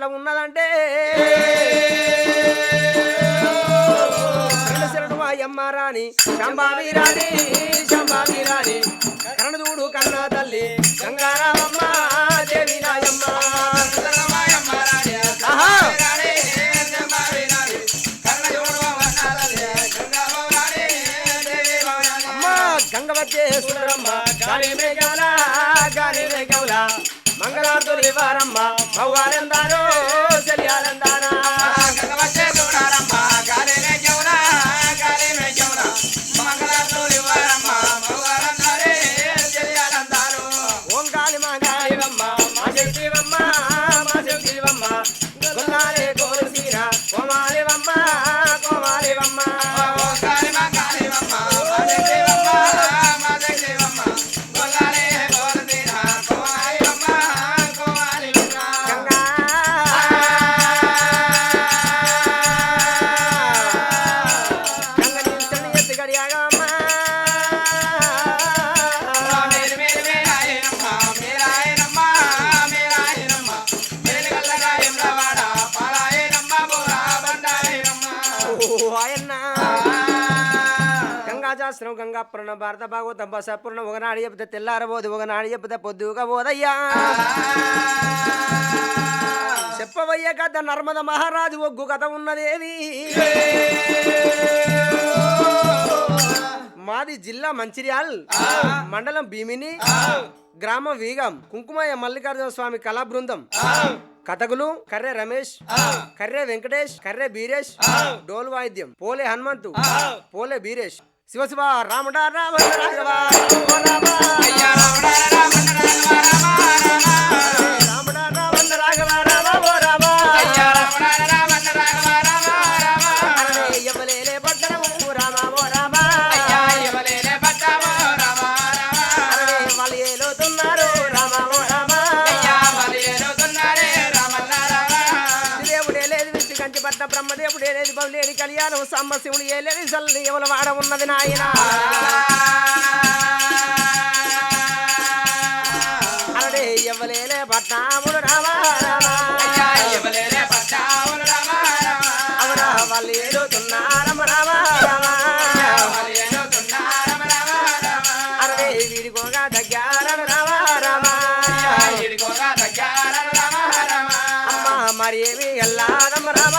ఎట్లా ఉన్నదంటే అమ్మ రాణి శంభావి రాణి శంభావి రాణి కరణ చూడు కన్నా తల్లి గంగారామమ్మ దేవి రాయమ్మ అమ్మ గంగవచ్చే సుందరమ్మ గాలి మేఘాల గాలి మేఘాల మంగళార్తులు వారమ్మ మవ్వాలందారో చెలియాలందానా గంగా గంగా పురాణం భారత భాగవతం బసపురాణం ఒకనాడు చెప్తే తెల్లారబోదు ఒకనాడు చెప్తే పొద్దుగా పోదయ్యా చెప్పవయ్య కథ నర్మద మహారాజు ఒగ్గు కథ ఉన్నదేవి మాది జిల్లా మంచిర్యాల్ మండలం భీమిని గ్రామం వీగం కుంకుమయ్య మల్లికార్జున స్వామి కళా బృందం. కథకులు కర్రే రమేష్ కర్రే వెంకటేష్ కర్రే బీరేష్ డోల్ వాయిద్యం పోలే హనుమంతు పోలే బీరేష్. శివ శివ రాముడా రామ రాఘవ, రామ రామ. రామ రామ లేదు బౌలేని కళ్యాణం సమ్మ శివుడు ఏలేని సల్లి ఎవల వాడ ఉన్నది నాయన? అరడే ఎవ్వలేలే పట్నాముడు రామ అవరా వాళ్ళు ఏలుతున్నారమ్మ రామ అరడే వీడికోగా దగ్గరను రామ రామ? అమ్మ మరి ఏమి ఎల్లారమ్మ రామ?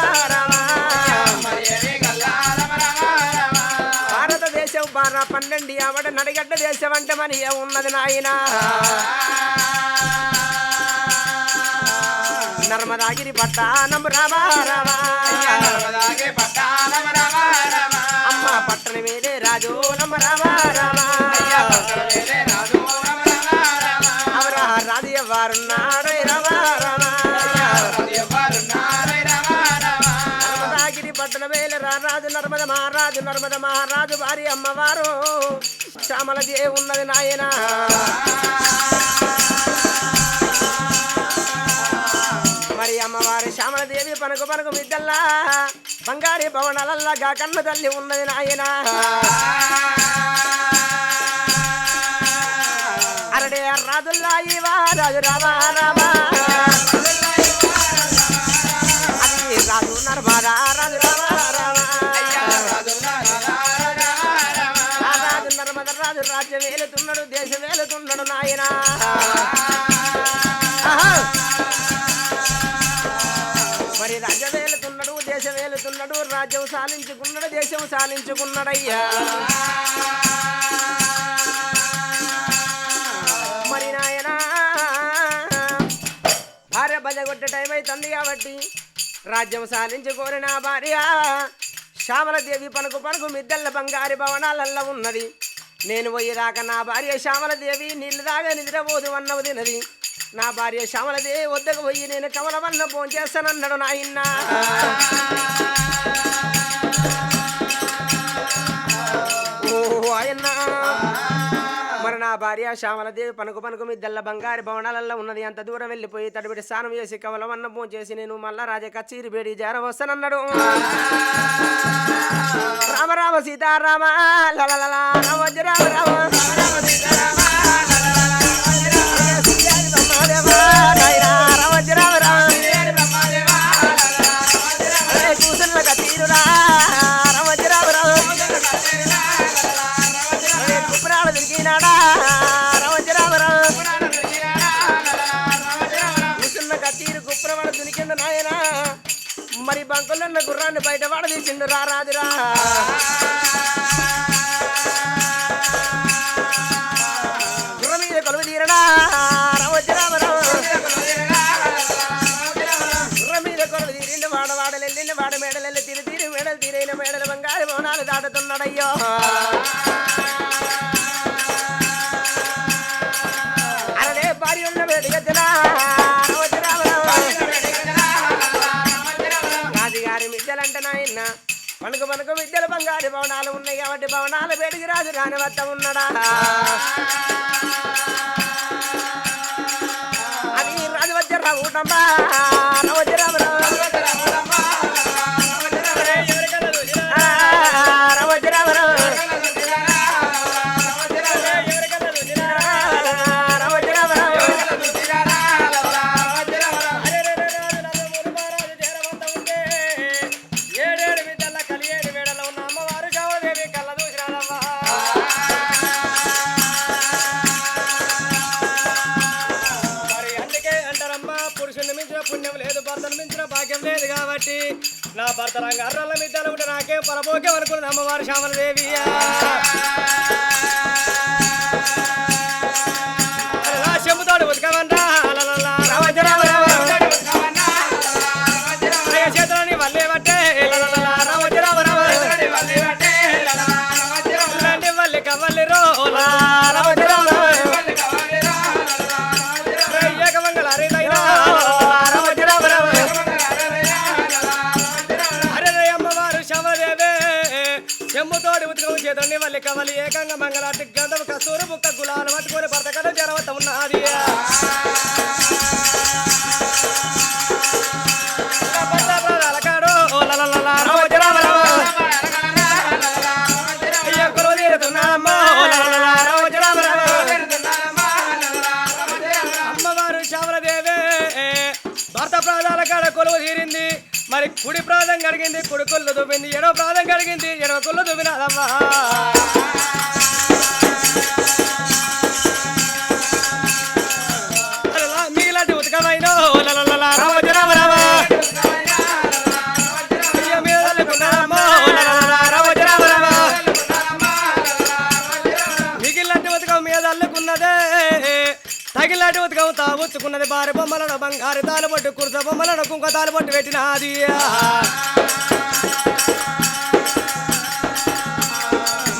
వారా భారతదేశం పన్నెండు ఆవిడ నడిగడ్డ దేశమంటే మరి ఉన్నది నాయన? నర్మదాగిరి పట్టానం రామ రామ అమ్మ పట్టణ మీదే రాజు నమ్మ రామ రామ అవరా రాజు వారున్నాడు రామ రామ నర్మద మహారాజు నర్మద మహారాజు వారి అమ్మవారు. శ్యామలది ఉన్నది నాయన. మరి అమ్మవారి శ్యామలదేవి పనుకు పనుకు పనకు మిద్దల్లా బంగారి భవనాలల్లా గా కన్న తల్లి ఉన్నది నాయన. అరడే రాజుల్లా ఇవా రాజు రామా రామా. రాజు నర్మదా రాజు రామా. రాజు రాజ్యం వేలుతున్నాడు దేశం వేలుతున్నాడు నాయన. మరి రాజ్యం వేలుతున్నాడు దేశం వేలుతున్నాడు రాజ్యం సాధించుకున్నాడు దేశం సాధించుకున్నాడయ్యా. మరి నాయనా భార్య బజగొట్టే టైం అవుతుంది కాబట్టి రాజ్యం సాధించుకోరిన భార్య. శ్యామలదేవి పనుకు పనుకు మిద్దెల్ల బంగారి భవనాలల్లో ఉన్నది. నేను పోయేదాకా నా భార్య శ్యామలదేవి నీళ్ళు దాగా నిద్రపోదు అన్నవు తినది నా భార్య శ్యామలదేవి వద్దకు పోయి నేను కమలవన్న ఫోన్ చేస్తానన్నాడు నాయన్న. ఓ ఆయన నా భార్య శ్యామలదేవి పనుకు పనుకు మిద్దెల్ల బంగారు భవనాలలో ఉన్నది. అంత దూరం వెళ్ళిపోయి తడిబిడి స్నానం చేసి కమలవన్న ఫోన్ చేసి నేను మళ్ళా రాజ కచ్చీరి బేడి జార వస్తానన్నాడు రామ రామ సీతారామ లలలల రామ రామ మరి గుర్రాన్ని బయట పడదీసిండు రా రాజురా. రాజుగారి మిద్దెలంటే నాయన మనకు పనుకు బంగారు భవనాలు ఉన్నాయి కాబట్టి భవనాలు వేడికి రాజు రాని వద్ద ఉన్నాడా? అది రాజు వచ్చే రావుటమ్మా జరిగింది. ప్రాణం ఎడవ కొల్లు దువ్వినాదమ్మా అలలా మిగిలాంటి ఉతకమైన రామ రామ రామ. అయ్య మీద రామ. రామ ఉతకం తాగుచ్చుకున్నది భార్య బొమ్మలను బంగారు తాలుబొట్టు కుర్చ బొమ్మలను కుంక తాలు పట్టు పెట్టినది.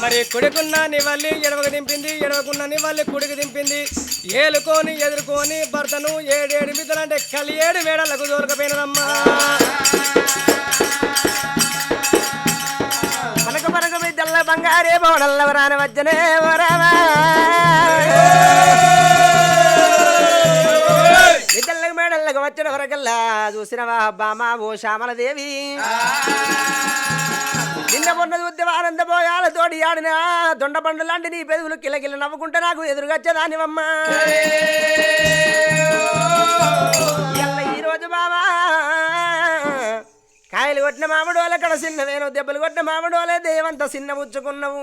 మరి కుడికున్న నివల్లి ఎడవకు దింపింది ఎడవకున్న నివల్లి కుడికి దింపింది. ఏలుకొని ఎదుర్కొని భర్తను ఏడేడు మిద్దలంటే కలి ఏడు వేడలకు దొరకపోయినదమ్మా. పనక పనక మిద్దెల్ల బంగారే బోడల్ల వరాన వచ్చనే వరవా మేడళ్ళకి వచ్చిన వరకల్లా చూసినవా బామా ఓ శ్యామలదేవి. నిన్న మొన్న చూస్తే ఆనంద పోయాల తోడి ఆడిన దొండ పండు లాంటి నీ పెదవులు కిలకిల నవ్వుకుంటే నాకు ఎదురుగచ్చేదానివమ్మా ఇయ్యాల ఈ రోజు బామా కాయలు కొట్టిన మామిడోల కడ చిన్నవేను దెబ్బలు కొట్టిన మామిడోలే దేవంత చిన్న పుచ్చుకున్నావు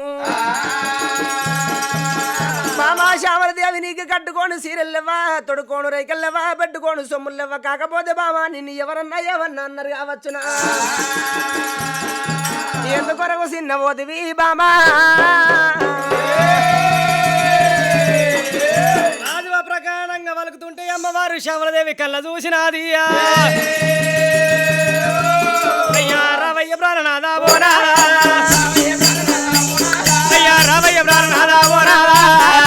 మామా శ్యామలదేవి నీకు కట్టుకోను సీరెల్లవా తొడుకోను రైకల్లవా పెట్టుకోను సొమ్ముల్లెవ్వ. కాకపోతే బామా నిన్ను ఎవరన్నా ఏమన్నా అన్నారు కావచ్చునా? ఎందుకొరకు చిన్న పోతివి బామా? రాజువ ప్రకారంగా వలుకుతుంటే అమ్మవారు శవలదేవి కళ్ళ చూసినాది అయ్యా రావయ్య ప్రాణనాథా బోనా అయ్యా రావయ్య ప్రాణనాథా మనకేమో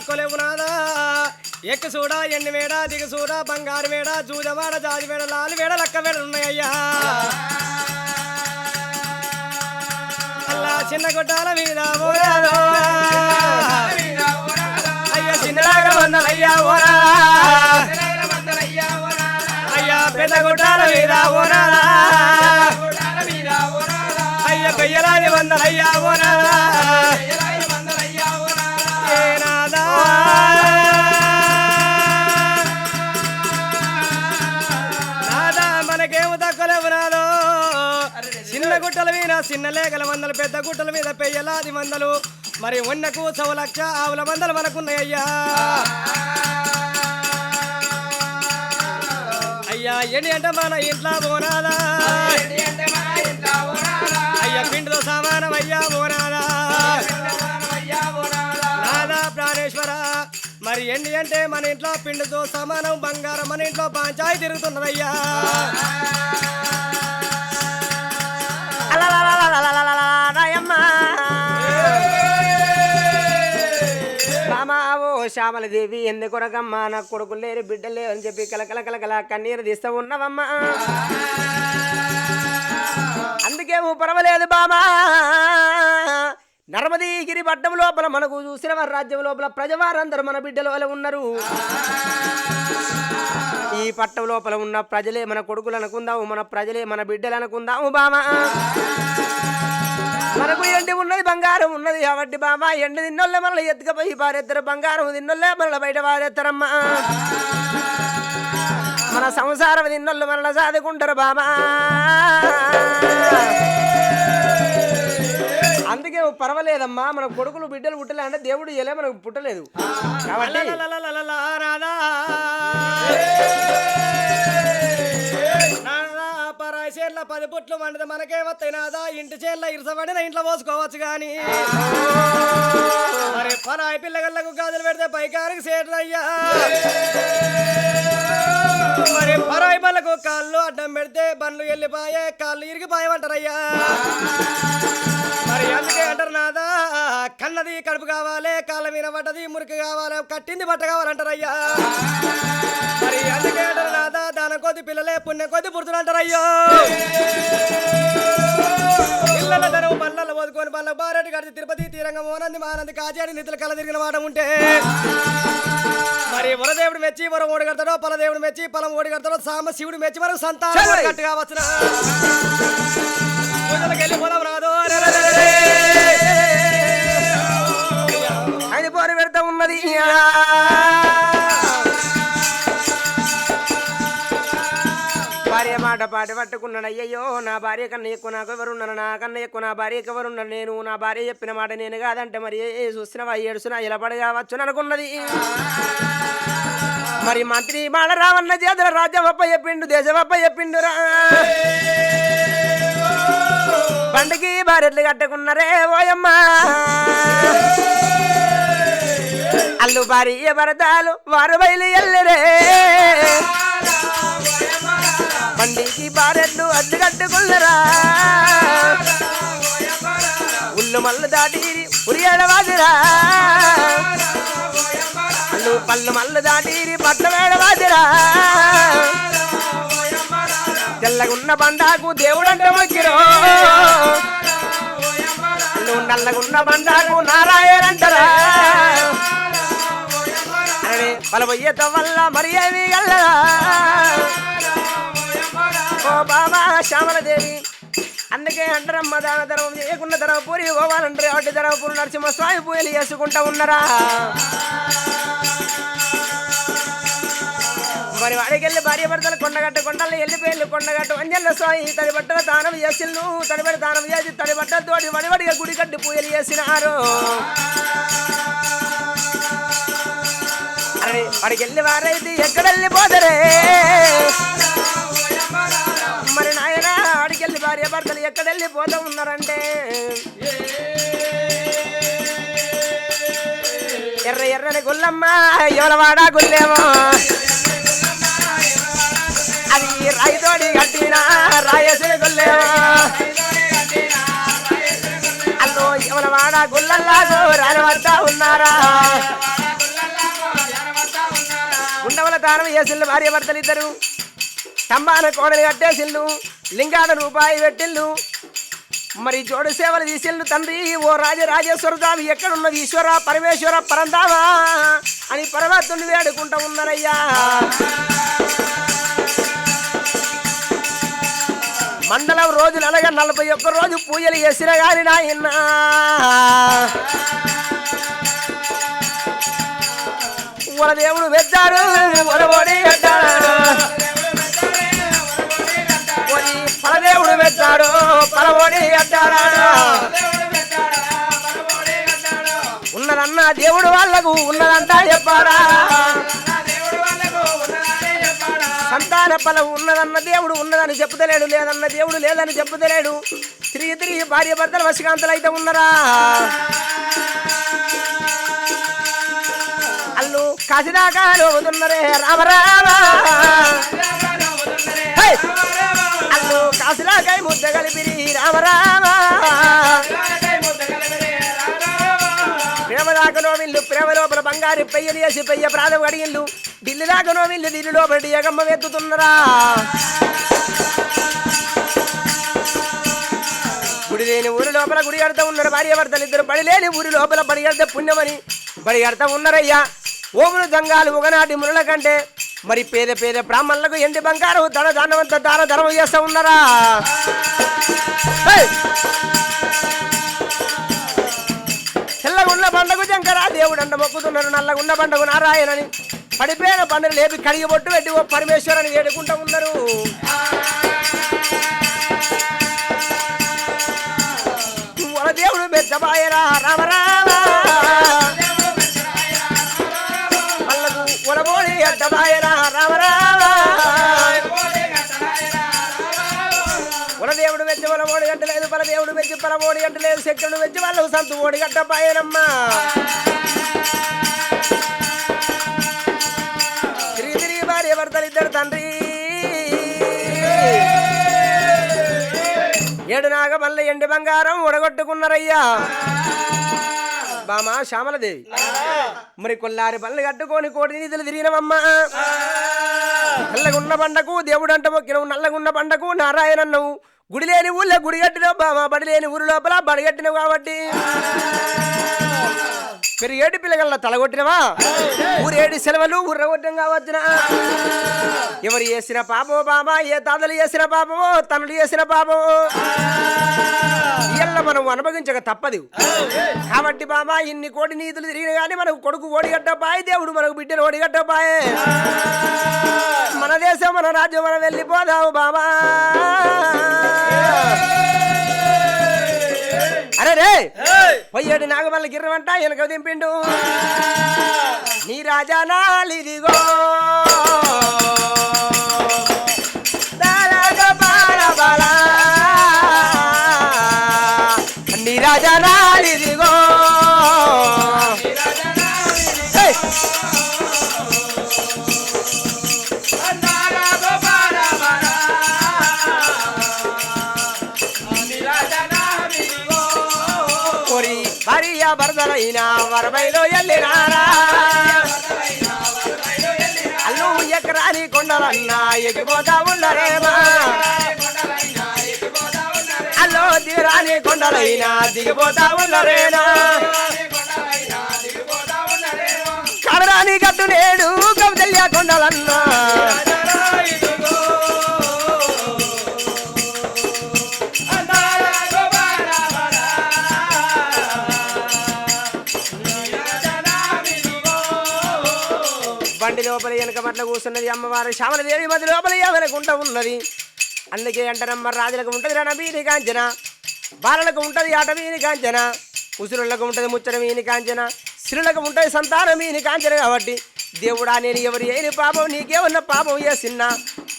తక్కువ ఎక్కు నాదా? ఎక్కి చూడా ఎన్ని మేడ దిగు చూడా బంగారు మేడ జూజమాడ జాజి మేడ లాలి మేడ లక్క వేడ ఉన్నాయ్యా. అల్లా చిన్న గుడ్డాల మీద ఓరాదో? అయ్యా చిన్నలాగా వందలయ్యా ఓరా అయ్యా పెద్ద గుడ్డాల మీద ఓరాదా? అయ్య పెయ్యలాది వందలయ్యా ఓనాదా గుట్టల మీద చిన్న లేగల వందలు పెద్ద గుట్టల మీద పెయ్యలాది వందలు మరి ఉన్నకు సవ లక్ష ఆవుల వందలు మనకున్నాయ్యా అయ్యా ఏంటి అంటే మన ఇంట్లో పోనాదా అయ్యా పిండితో సమానం అయ్యా ఓనాదా రాధా ప్రాణేశ్వర మరి ఎండి అంటే మన ఇంట్లో పిండితో సమానం బంగారం మన ఇంట్లో పంచాయి తిరుగుతున్నదయ్యా. శ్యామలదేవి ఎందుకొరకమ్మా నా కొడుకులు లేరు బిడ్డలే అని చెప్పి కలకల కలకల కన్నీరు తీస్తూ ఉన్నవమ్మా అందుకేమో పర్వాలేదు బామా నర్మదీగిరి పట్టం లోపల మనకు చూసిన వారి రాజ్యం లోపల ప్రజవారందరూ మన బిడ్డలు వలె ఉన్నారు పట్టం లోపల ఉన్న ప్రజలే మన కొడుకులు అనుకుందాము మన ప్రజలే మన బిడ్డలు అనుకుందాము బామా మనకు ఎండి ఉన్నది బంగారం ఉన్నది కాబట్టి బామా ఎండి తిన్నోళ్ళే మనల్ని ఎత్తుకపోయి పారేస్తారు బంగారం తిన్నోళ్ళే మనల్ని బయట పారేస్తారమ్మా మన సంసారం తిన్నోళ్ళు మనల్ని సాదుకుంటారు బామా అందుకే పర్వాలేదమ్మా మన కొడుకులు బిడ్డలు పుట్టలే అంటే దేవుడు ఇలా మనకు పుట్టలేదు. కాబట్టి లలలలలలలా పరాయి పది పుట్లు వండితే మనకే వస్తాయి ఇంటి చేనుల ఇరసబడిన ఇంట్లో పోసుకోవచ్చు కానీ మరి పరాయి పిల్లగళ్ళకు గాజులు పెడితే పైకారికి సేటయ్యా మరి పరాయి పళ్ళకు కాళ్ళు అడ్డం పెడితే బండ్లు వెళ్ళిపోయే కాళ్ళు ఇరిగిపోయమంటారయ్యా అందుకే అంటారు నాదా కన్నది కడుపు కావాలి కాళ్ళ మీద పడ్డది మురికి కావాలి కట్టింది బట్ట కావాలంటారయ్యా. మరి అందుకే అంటారు నాదా దాని కొద్ది పిల్లలే పుణ్య కొద్ది పుడుతులు అంటారయ్యో. పిల్లల ధనం పళ్ళల్లో పోదుకొని పళ్ళ బారెడ్డి గడిచి తిరుపతి తీరంగం ఓనంది మానంది కాజాడి నిధులు కల తిరిగిన మాట ఉంటే. మరి వరదేవుడు మెచ్చి వరం ఓడి కడతాడో పలదేవుడు మెచ్చి పొలం ఓడి కడతాడో సామ శివుడు మెచ్చి వరకు సంతానం కట్టు కావచ్చు వెళ్ళి పొలం పెద్ద ఉన్నది భార్య మాట పాట పట్టుకున్నాడు. అయ్యయ్యో నా భార్య కన్నా ఎక్కువ నాకు ఎవరున్నారు? నా కన్నా ఎక్కువ నా భార్యకి ఎవరున్నారు? నేను నా భార్య చెప్పిన మాట నేను కాదంటే మరి ఏ చూసినవా ఏడుసునా ఇలా పడి కావచ్చు అనుకున్నది మరి మంత్రి బాలరావన్న చేతుల రాజ్యమప్ప చెప్పిండు దేశమప్ప చెప్పిండురా. పండుగకి భార్యలు కట్టుకున్నారే ఓయమ్మా. అల్లు భార్య భరతాలు వారు బయలు ఎల్లరే. పండికి భార్యలు అడ్డు ఉల్లు మల్లు దాటి ఉరియాడవాదిరా అల్లు పళ్ళు మల్లు దాటి పట్ల వేడ తెల్లగున్న బండాకు దేవుడంట మొక్కిరో. నువ్వు నల్లగున్న బండాకు నారాయణంటరా. అరే పలబొయ్యత వల్ల మరి ఏమి గల్లరా ఓ బాబా శ్యామలదేవి అందుకే అంటారమ్మ దాన ధర్మం చేయకుండా ధర్మపూరి పోవాలంటారు కాబట్టి ధర్మపూరి నరసింహ స్వామి పూజలు చేసుకుంటా ఉన్నారా. మరి వాడికి వెళ్ళి భార్య భర్తలు కొండగట్టు కొండలు వెళ్ళిపోయి కొండగట్టు వంజల్ల స్వామి తడి బట్టల దానం చేసిల్లు తడిబడి దానం చేసి తడి బట్టలతోటి వడివడిగా గుడి కట్టి పూజలు చేసినారు. అరే వాడికి వెళ్ళి వారైతే ఎక్కడ వెళ్ళిపోతారే మరి నాయన వాడికి వెళ్ళి భార్య భర్తలు ఎక్కడ వెళ్ళిపోతా ఉన్నారంటే ఎర్ర ఎర్రని గుల్లమ్మ ఎవరవాడా గుల్లేమో? అది రాయితోడి కట్టినా రాయసిన గుల్లేమో? అల్లో ఎవరవాడా గుల్లల్లాగో రాని వద్ద ఉన్నారా? తానం చేసిల్లు భార్య భర్తలు ఇద్దరు స్తంభాన కోడని కట్టేసిల్లు లింగాన రూపాయి పెట్టిల్లు. మరి జోడు సేవలు తీసిల్లు తండ్రి ఓ రాజరాజేశ్వర స్వామి ఎక్కడున్నది ఈశ్వర పరమేశ్వర పరందావా అని పరమాత్ముని వేడుకుంటా ఉన్నారయ్యా. మండలం రోజులు అనగా నలభై ఒక్క రోజు పూజలు చేసిన గాని నాయన్నా. వర దేవుడు వెచ్చారు వరబోడి పరదేవుడు వెచ్చాడు పరబడి అడ్డారా ఉన్నదన్న దేవుడు వాళ్ళకు ఉన్నదంతా చెప్పారా సంతాన ఫలం ఉన్నదన్న దేవుడు ఉన్నదని చెప్పుతలేడు లేదన్న దేవుడు లేదని చెప్పుతలేడు. తిరిగి తిరిగి భార్య భర్తలు వశకాంతలు అయితే ఉన్నరా? అల్లు కాశీదాకా లోతున్నరే రామ అల్లు కాశీలాకై ముద్ద కలిపిరి రామ రామ విల్లు దాకనో ప్రేమ లోపల బంగారు పెయ్యలు వేసి పెయ్య ప్రాణం అడిగిల్లు ఢిల్లీ దాకనో విల్లు ఢిల్లీ లోపల ఎగమ్మ ఎత్తుతున్నారా గుడి లేని ఊరి లోపల గుడి కడతా ఉన్నారు భార్య భర్తలు ఇద్దరు బడి లేని ఊరి లోపల బడి కడితే పుణ్యమని బడి కడతా ఉన్నారయ్యా ఓములు దంగాలు ఒకనాటి మునుల కంటే మరి పేద పేద బ్రాహ్మణులకు ఎండి బంగారు ధన దానవంత దాన ధర్మం చేస్తా ఉన్నారా? హే! తెల్లగున్న పండగ జంకరా దేవుడు అంట మొక్కుతున్నారు నల్లగున్న పండగ నారాయణని. పడిపోయిన పండుగ లేపి కడిగి బొట్టు పెట్టి ఓ పరమేశ్వరని వేడుకుంటా ఉన్నారు. దేవుడు పెద్దబాయరా రామ. ఒలబోడి అడ్డబాయరా రామ రామ దేవుడు వెచ్చి వలబోడి గంటలేదు పరదేవుడు వెచ్చి పరమోడి గంటలేదు శక్తుడు వెచ్చి వాళ్ళు సంతు ఓడి గట్టబాయనమ్మా తిరిగి తిరిగి భార్య భర్తలు ఇద్దరు తండ్రి. ఏడు నాగ మళ్ళీ ఎండి బంగారం ఉడగొట్టుకున్నారయ్యా. బామా శ్యామలదేవి. మరి కొల్లారి పళ్ళు కట్టుకొని కోటి నిధులు తిరిగినవమ్మా. నల్లగున్న పండకు దేవుడు అంట మొక్కినవు నల్లగున్న పండకు నారాయణన్నవు. గుడి లేని ఊళ్ళో గుడి కట్టినవు బామా బడి లేని ఊరు లోపల బడి కట్టినవు కాబట్టి. పెరిగేటి పిల్లగల్ల తలగొట్టినవా? ఊరేడి సెలవులు ఉర్రగొట్టం కావచ్చునా ఎవరు చేసిన పాపమో బామా ఏ తాతలు చేసిన పాపమో తనులు చేసిన పాపమో ఇళ్ళ మనం అనుభవించక తప్పదు. కాబట్టి బాబా ఇన్ని కోటి నీతులు తిరిగిన కానీ మనకు కొడుకు ఓడిగట్టపాయే దేవుడు మనకు బిడ్డను ఓడిగట్టపాయే మన దేశం మన రాజ్యం మనం వెళ్ళిపోదాము బాబా. అరే రే! పొయ్యేడు నాగమల్ల గిర్రమంట వెనక దింపిండు. నీ రాజా నాలిదిగో. నీ రాజా నాలిదిగో. భార్య వరవైలో ఎల్లినారా? అల్లు ఎకరాని కొండలన్నా ఎగిపోతా ఉండరేమా? అల్లో దిగరాని కొండలైనా దిగిపోతా ఉండరేనా కడరాని గట్టు నేడు కవితల్య కొండలన్నా లోపల వెనక పట్ల కూర్చున్నది అమ్మవారు శ్యామలదేవి మధ్య లోపల గుంట ఉన్నది. అందుకే అంటారమ్మ రాజులకు ఉంటది రణబీని కాంచన. బాలలకు ఉంటది ఆటమీని కాంచన. ఉసురులకు ఉంటది ముచ్చటమీని కాంచన. స్త్రీలకు ఉంటది సంతానమీని కాంచన కాబట్టి దేవుడా నేను ఎవరు ఏని పాపం నీకేమన్న పాపం చేసిన్నా.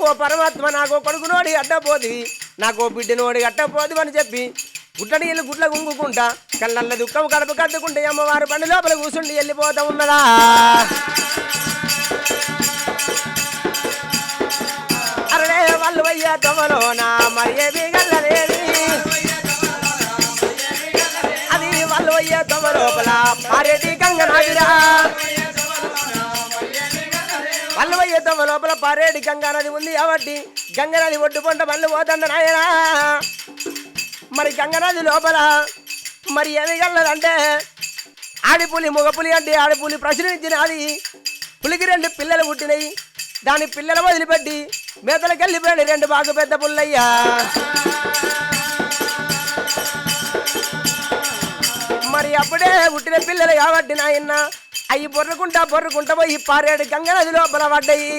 ఓ పరమాత్మ నాకు కొడుకు నోడి అడ్డపోదివి నాకు బిడ్డ నోడి అడ్డపోదు అని చెప్పి గుడ్డ నీళ్ళు గుడ్ల గుంగుకుంటా. కళ్ళల్లో దుఃఖం కడుపు కద్దుకుంటే అమ్మవారు బండి లోపల కూర్చుండి వెళ్ళిపోతా ఉన్నదా? వయ్య మరి ఏమీ గల్లలేది అది వాళ్ళు వయ్య తమ లోపల. మారేటి గంగనాగిరా వాళ్ళు వయ్య లోపల పారేడి గంగా నది ఉంది కాబట్టి గంగనది ఒడ్డు పంట మళ్ళీ పోతుంది నాయనా. మరి గంగనది లోపల మరి ఏమి గల్లదంటే ఆడిపులి మొగపులి అంటే ఆడిపులి ప్రచురించినది అది పులికి రెండు పిల్లలు పుట్టినాయి. దాని పిల్లలు వదిలిపెట్టి మేతలకు వెళ్ళిపోయాడు రెండు బాగా పెద్ద పుల్లయ్యా. మరి అప్పుడే పుట్టిన పిల్లలు కాబట్టి నాయన అవి బొర్రకుంటా బొర్రకుంటా పోయి పారాడు గంగనది లోపల పడ్డాయి.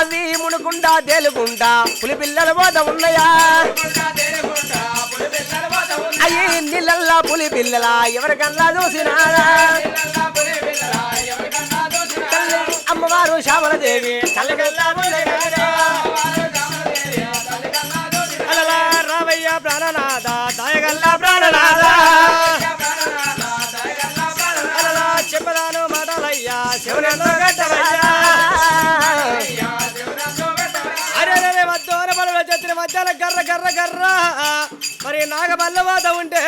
అవి మునుకుంటా తేలుకుంటా పులి పిల్లలు పోత ఉన్నాయా? అయ్యి నీళ్ళల్లా పులి పిల్లల ఎవరికన్నా చూసినారా? అమ్మవారు శ్యామలదేవి. తల్లికల్లా పుల్లయ్యా. అలలా రావయ్య ప్రాణనాథ దయగల్ల ప్రాణనాథ. అలలా చెప్పదాను మాటలయ్యా శివనందో గడ్డవయ్య అరే అరే బల చెత్తిన మధ్యాహ్న గర్ర గర్ర గర్ర. మరి నాగబల్లవాత ఉంటే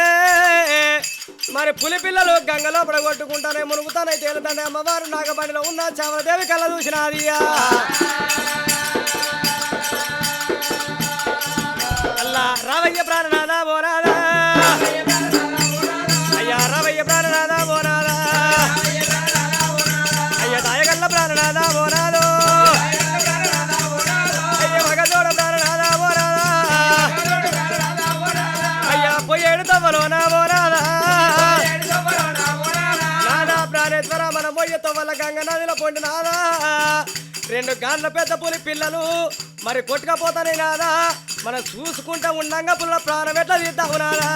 మరి పులి పిల్లలు గంగలో పడగొట్టుకుంటానే మునుగుతానే తేలుతానే అమ్మవారు నాగబండిలో ఉన్న చామలదేవి కళ్ళ చూసినాదియా అల్లా రావయ్య ప్రాణనాదా బోనాదా అయ్యా రావయ్య ప్రాణనాదా బోనాదా అయ్యా దాయగల్ల ప్రాణనాదా బోనాదో గంగనదిలో నదిలో పొండి నాదా రెండు గాండ్ల పెద్ద పులి పిల్లలు. మరి కొట్టుకపోతానే నాదా మనం చూసుకుంటా ఉండంగా పుల్ల ప్రాణం ఎట్లా తీద్దాము నాదా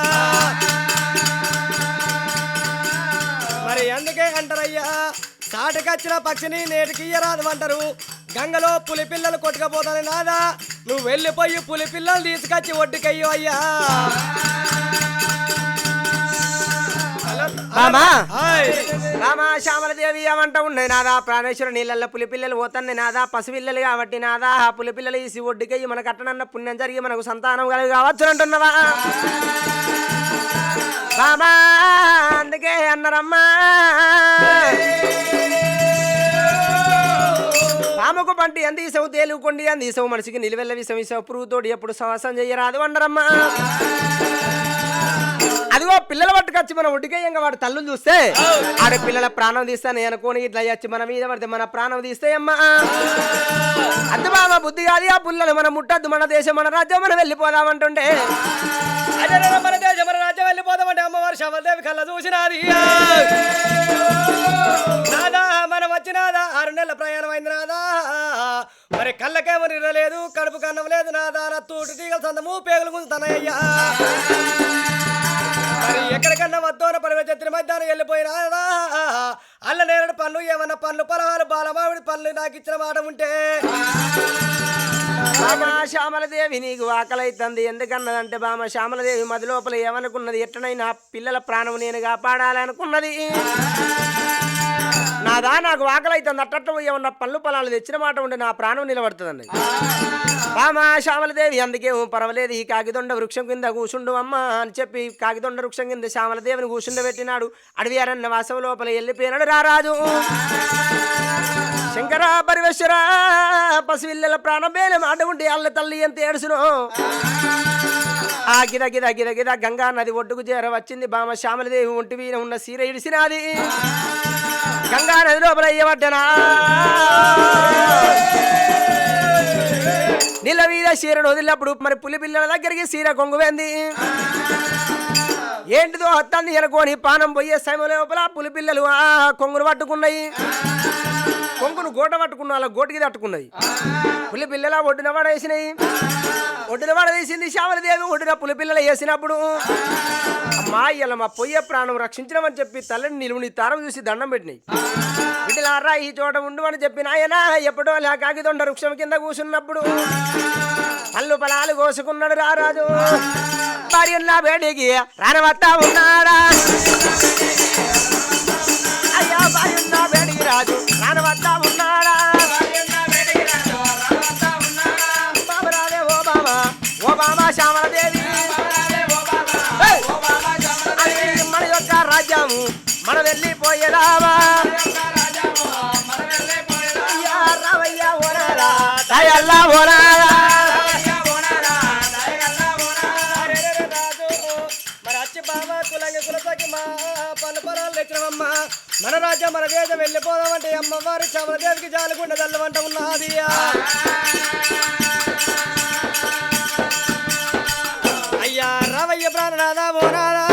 మరి అందుకే అంటారయ్యా సాటికొచ్చిన పక్షిని నేటికి ఇయ్యరాదు అంటారు. గంగలో పులి పిల్లలు కొట్టుకపోతానే నాదా నువ్వు వెళ్ళిపోయి పులి పిల్లలు తీసుకొచ్చి ఒడ్డుకయ్యో అయ్యా. హాయ్. రామ శ్యామలదేవి ఏమంట ఉన్నాయి నాదా? ప్రాణేశ్వర నీళ్ళల్లో పులి పిల్లలు పోతాన్ని నాదా? పసిపిల్లలు కాబట్టి నాదా? ఆ పులి పిల్లలు ఈసి ఒడ్డుకయ్యి మన కట్టనన్న పుణ్యం జరిగి మనకు సంతానం కలిగి కావచ్చు అంటున్నావా? రామా అందుకే అన్నారమ్మా. పాముకు పంటి ఎంత ఈసవు తేలుకొండి అంది. ఈసవు మనిషికి నిలువెల్ల విషం ఈసవు పురుగుతోటి ఎప్పుడు సవాసం చెయ్యరాదు అన్నారమ్మా. అదిగో పిల్లల పట్టుకొచ్చి మన ఒడ్డుకేయంగా వాడు తల్లు చూస్తే ఆడ పిల్లల ప్రాణం తీస్తాను అనుకోని ఇట్లా వచ్చి మన మీద పడితే మన ప్రాణం తీస్తే అమ్మా అద్దు బామ బుద్ధి కాదు ఆ పుల్లలు. మనం ముట్టద్దు మన దేశం మన రాజ్యం మనం వెళ్ళిపోదామంటుండే అదే మన దేశం మన రాజ్యం వెళ్ళిపోదామంటే అమ్మవారు శవదేవి కళ్ళ చూసినాది. నాదా మనం వచ్చినాదా? ఆరు నెలల ప్రయాణం అయింది నాదా? మరి కళ్ళకేమో నిరలేదు కడుపు కన్నం లేదు నాదా? నా తూటు తీగల సందము పేగులు గుంజుతానయ్యా మరి ఎక్కడికన్నా వద్దోన పరివెత్తిన మధ్యాహ్నం వెళ్ళిపోయినా అల్ల నేరడు పనులు ఏమన్నా పనులు పలహారు బాలమావిడి పనులు నాకు ఇచ్చిన మాట ఉంటే. బామ శ్యామలదేవి నీకు ఆకలైతుంది. ఎందుకన్నదంటే బామ శ్యామలదేవి మది లోపల ఏమనుకున్నది? ఎట్టనైనా పిల్లల ప్రాణం నేను కాపాడాలనుకున్నది. నాదా నాకు ఆకలైతుంది. అట్టట్టు ఏమన్నా పళ్ళు పొలాలు తెచ్చిన మాట ఉంటే నా ప్రాణం నిలబడుతుందండి బామ శ్యామలదేవి అందుకే పర్వాలేదు ఈ కాగిదొండ వృక్షం కింద కూసుండు అమ్మ అని చెప్పి కాగిదొండ వృక్షం కింద శ్యామలదేవిని కూర్చుండబెట్టినాడు అడవి అరణ్య వాసవ లోపల వెళ్ళిపోయినాడు రారాజు. శంకర పరివేశ్వర పసివిల్లల ప్రాణమేల మాట ఉంటే అల్ల తల్లి ఎంత ఏడుసును. ఆ గిద గిద గిద గిద గంగా నది ఒడ్డుకు చేర వచ్చింది బామ శ్యామలదేవి ఒంటి ఉన్న సీర ఇడిసినాది. గంగా నది లోపల అయ్యబడ్డనా నీళ్ళ మీద చీరను వదిలినప్పుడు మరి పులి పిల్లల దగ్గరికి చీర కొంగువేంది? ఏంటిదో అత్తాన్ని ఎనుకొని పానం పోయే సమయం లోపల పులి పిల్లలు ఆ కొంగును పట్టుకున్నాయి. కొంగును గోట పట్టుకున్న వాళ్ళ గోటికి తట్టుకున్నాయి. పులి పిల్లల ఒడ్డున పడేసినాయి. ఒడ్డున పడవేసింది శామలదేవి ఒడ్డున పులి పిల్లలు వేసినప్పుడు. మా ఇలా మా పొయ్యే ప్రాణం రక్షించడమని చెప్పి తల్లిని నిలువుని తారం చూసి దండం పెట్టినాయి. బిడ్డలారా ఈ చోట ఉండమని చెప్పి నాయన ఎప్పుడో అలా కాకిదొండ వృక్షం కింద కూసున్నప్పుడు పళ్ళు పొలాలు కోసుకున్నాడు రారాజు. భార్యల్లా బయటికి రానవత్తా ఉన్నాడా? అయ్యా భార్యల్లా బయటికి రాజు రానవత్తా మన వెళ్ళి రాజ్యము రావయ్యా ఓనారా దయల్లా ఓనారా మా మన రాజ్యం మన దేశం వెళ్ళిపోదామంటే అమ్మవారి చమలదేవికి జాలుగుండ చల్లవంట ఉన్నది. అయ్యా రావయ్య ప్రాణనాథ ఓనారా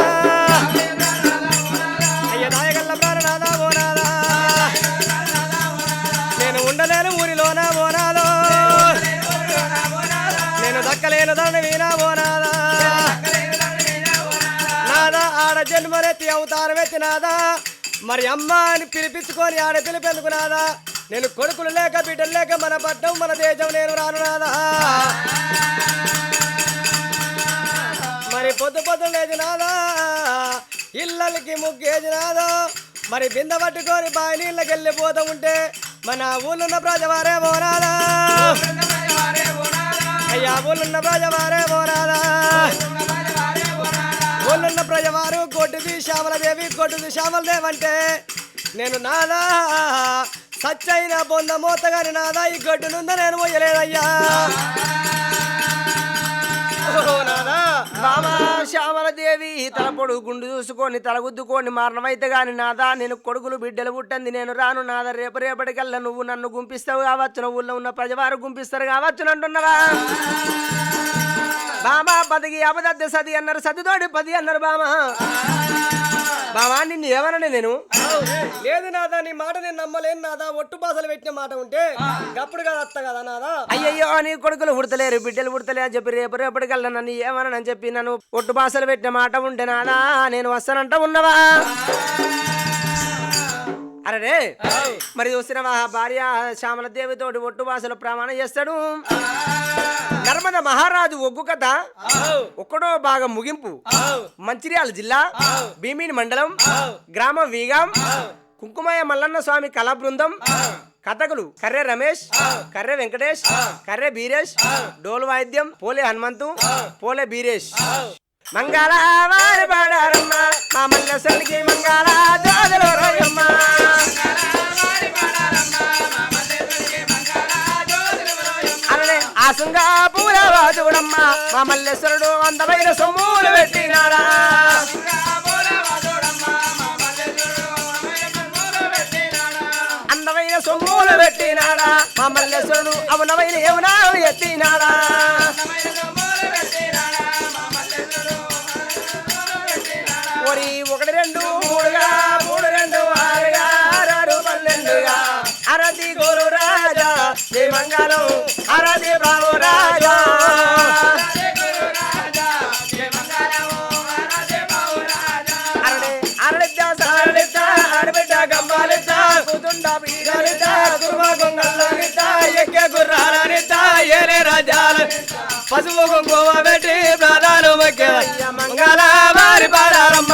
నాదా మరి అమ్మ అని పిలిపించుకొని ఆడ పిలిపెందుకు నాదా నేను కొడుకులు లేక బిడ్డలు లేక మన పట్నం మన దేశం నేను రాను నాదా? మరి పొద్దు పొద్దు లేదు నాదా? ఇళ్ళకి ముగ్గేది నాదో? మరి బింద పట్టుకొని బావి నీళ్ళకి వెళ్ళిపోతూ ఉంటే మన ఊళ్ళున్న ప్రజవారే పోరాదా? అయ్యా ఊళ్ళున్న ప్రజవారే పోరాదా? ఊళ్ళున్న ప్రజవారు కొట్టుది శ్యామలదేవి కొట్టుది శ్యామలదేవి అంటే నేను నాదా. సచ్చైన బొంద మూతగాని నాదా. ఈ గడ్డునుంద నేను పోయలేదయ్యా. నాదా. శ్యామలదేవి తల పొడుగు గుండు చూసుకొని తల గుద్దుకొని మరణమైతే గాని నాదా. నేను కొడుకులు బిడ్డలు పుట్టింది నేను రాను నాదా. రేపు రేపటికల్లా నువ్వు నన్ను గుంపిస్తావు కావచ్చు. ఊళ్ళో ఉన్న ప్రజవారు గుంపిస్తారు కావచ్చు అంటున్నావా బామా పదికి అబద్ధ సది అన్నారు సదితోటి పది అన్నారు బామా. బామా నిన్ను ఏమనని నేను? లేదు నాదా నీ మాట నేను నమ్మలేను నాదా. ఒట్టు బాసలు పెట్టిన మాట ఉంటే గప్పుడు కదా అత్త కదా నాదా? అయ్యయ్యో నీ కొడుకులు పుడతలేరు బిడ్డలు పుడతలే అని చెప్పి రేపు రేపటికల్లా నన్ను ఏమనని చెప్పి నన్ను ఒట్టు బాసలు పెట్టిన మాట ఉంటే నాదా? నేను వస్తానంట ఉన్నవా? అరే మరి చూసిన భార్య శ్యామల దేవితోటి ఒట్టు బాసలు ప్రమాణం చేస్తాడు. నర్మద మహారాజు ఒగ్గు కథ? ఒక్కడో భాగం ముగింపు. మంచిర్యాల జిల్లా భీమిని మండలం గ్రామం వీగాం. కుంకుమయ్య మల్లన్న స్వామి కళా బృందం. కథకులు కర్రె రమేష్ కర్రె వెంకటేష్ కర్రె బీరేష్ డోలు వాయిద్యం పోలే హనుమంతు పోలే బీరేష్. మంగళ వారి పాడారమ్మ మా మంగళ జోదలు అలానే పూలవాదుడమ్మ పూల మా మల్లేశ్వరుడు అందమైన సొమ్ములు పెట్టినాడా? అందమైన సొమ్ములు పెట్టినాడా? మా మల్లేశ్వరుడు అవునమైన యమునాలు ఎత్తినాడా? జయ మంగళం. అరది బాబు రాజా. అరడే అరడిద్ద సారడిద్ద ఆడబిడ్డ పసుపు కుంకుమ పెట్టి ప్రాణాలు మంగళ వారి పాడారమ్మ